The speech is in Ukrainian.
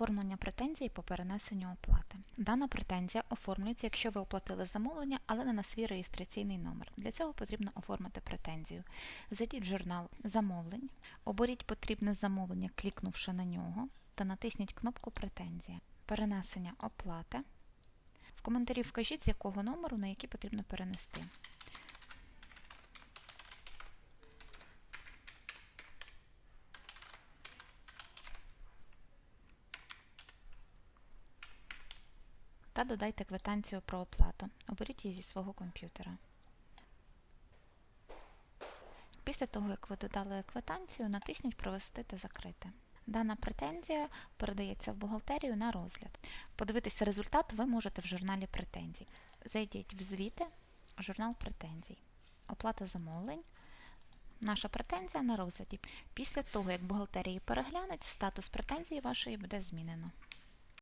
Оформлення претензії по перенесенню оплати. Дана претензія оформлюється, якщо ви оплатили замовлення, але не на свій реєстраційний номер. Для цього потрібно оформити претензію. Зайдіть в журнал замовлень, оберіть потрібне замовлення, клікнувши на нього, та натисніть кнопку Претензія. Перенесення оплати. В коментарі вкажіть, з якого номеру на який потрібно перенести. Та додайте квитанцію про оплату. Оберіть її зі свого комп'ютера. Після того, як ви додали квитанцію, натисніть Провести та закрити. Дана претензія передається в бухгалтерію на розгляд. Подивитися результат ви можете в журналі претензій. Зайдіть в звіти, журнал претензій, оплата замовлень. Наша претензія на розгляді. Після того, як бухгалтерії переглянуть, статус претензії вашої буде змінено.